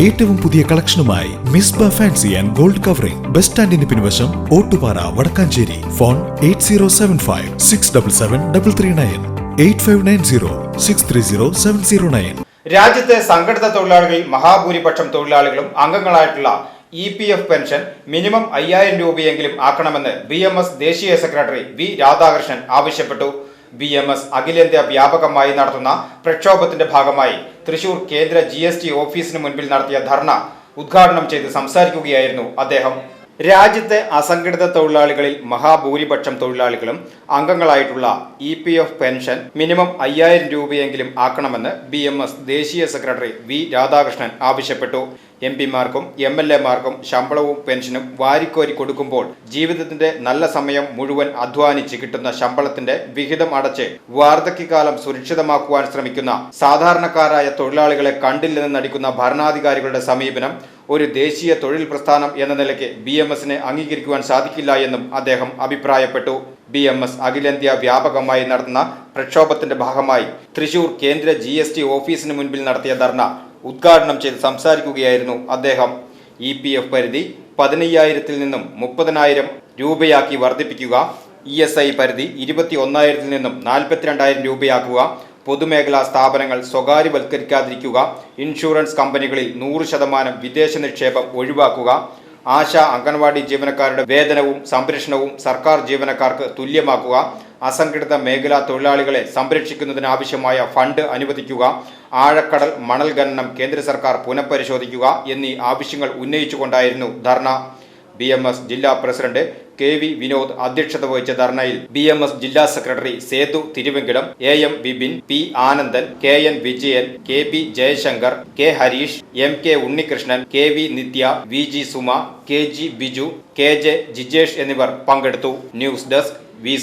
ഏറ്റവും പുതിയ കളക്ഷനുമായി Misba fancy and gold covering. Bus സ്റ്റാൻഡിന് പിൻവശം Ottupara Vadakkanchery. Phone eight zero seven five six double seven double three nine. Eight five nine zero six three zero seven zero nine. രാജ്യത്തെ സംഘടിത തൊഴിലാളികളിൽ മഹാഭൂരിപക്ഷം തൊഴിലാളികളും അംഗങ്ങളായിട്ടുള്ള E P F pension minimum അയ്യായിരം രൂപയെങ്കിലും ആക്കണമെന്ന് B M S ദേശീയ secretary V Radhakrishnan ആവശ്യപ്പെട്ടു. ബി എം എസ് അഖിലേന്ത്യാ വ്യാപകമായി നടത്തുന്ന പ്രക്ഷോഭത്തിന്റെ ഭാഗമായി തൃശൂർ കേന്ദ്ര ജി ഓഫീസിന് മുൻപിൽ നടത്തിയ ധർണ ഉദ്ഘാടനം ചെയ്ത് സംസാരിക്കുകയായിരുന്നു അദ്ദേഹം. രാജ്യത്തെ അസംഘടിത തൊഴിലാളികളിൽ മഹാഭൂരിപക്ഷം തൊഴിലാളികളും അംഗങ്ങളായിട്ടുള്ള E P F pension minimum അയ്യായിരം രൂപയെങ്കിലും ആക്കണമെന്ന് ബി എം എസ് ദേശീയ സെക്രട്ടറി വി രാധാകൃഷ്ണൻ ആവശ്യപ്പെട്ടു. എം പിമാർക്കും എം എൽ എമാർക്കും ശമ്പളവും പെൻഷനും വാരിക്കോരി കൊടുക്കുമ്പോൾ ജീവിതത്തിന്റെ നല്ല സമയം മുഴുവൻ അധ്വാനിച്ച് കിട്ടുന്ന ശമ്പളത്തിന്റെ വിഹിതം അടച്ച് വാർദ്ധക്യകാലം സുരക്ഷിതമാക്കുവാൻ ശ്രമിക്കുന്ന സാധാരണക്കാരായ തൊഴിലാളികളെ കണ്ടില്ലെന്ന് നടിക്കുന്ന ഭരണാധികാരികളുടെ സമീപനം ഒരു ദേശീയ തൊഴിൽ പ്രസ്ഥാനം എന്ന നിലയ്ക്ക് ബി എം എസിനെ അംഗീകരിക്കുവാൻ സാധിക്കില്ല എന്നും അദ്ദേഹം അഭിപ്രായപ്പെട്ടു. ബി എം എസ് അഖിലേന്ത്യാ വ്യാപകമായി നടത്തുന്ന പ്രക്ഷോഭത്തിന്റെ ഭാഗമായി തൃശൂർ കേന്ദ്ര ജി എസ് ടി ഓഫീസിന് മുൻപിൽ നടത്തിയ ധർണ ഉദ്ഘാടനം ചെയ്ത് സംസാരിക്കുകയായിരുന്നു അദ്ദേഹം. ഇ പി എഫ് പരിധി പതിനയ്യായിരത്തിൽ നിന്നും മുപ്പതിനായിരം രൂപയാക്കി വർദ്ധിപ്പിക്കുക. ഇ എസ് ഐ പരിധി ഇരുപത്തി ഒന്നായിരത്തിൽ നിന്നും നാൽപ്പത്തിരണ്ടായിരം രൂപയാക്കുക. പൊതുമേഖലാ സ്ഥാപനങ്ങൾ സ്വകാര്യവൽക്കരിക്കാതിരിക്കുക ഇൻഷുറൻസ് കമ്പനികളിൽ നൂറ് ശതമാനം വിദേശ നിക്ഷേപം ഒഴിവാക്കുക ആശ അംഗൻവാടി ജീവനക്കാരുടെ വേതനവും സംരക്ഷണവും സർക്കാർ ജീവനക്കാർക്ക് തുല്യമാക്കുക അസംഘടിത മേഖലാ തൊഴിലാളികളെ സംരക്ഷിക്കുന്നതിനാവശ്യമായ ഫണ്ട് അനുവദിക്കുക ആഴക്കടൽ മണൽ ഖനനം കേന്ദ്ര സർക്കാർ പുനഃപരിശോധിക്കുക എന്നീ ആവശ്യങ്ങൾ ഉന്നയിച്ചുകൊണ്ടായിരുന്നു ധർണ. ബി എം എസ് ജില്ലാ പ്രസിഡന്റ് കെ വി വിനോദ് അധ്യക്ഷത വഹിച്ച ധർണയിൽ ബി എം എസ് ജില്ലാ secretary Sethu Thiruvenkitam A M Vipin P Anandan K N Vijayan K P Jayashankar K Harish M K Unnikrishnan K V Nithya V G Suma K G Biju K J Jijesh എന്നിവർ പങ്കെടുത്തു. News desk V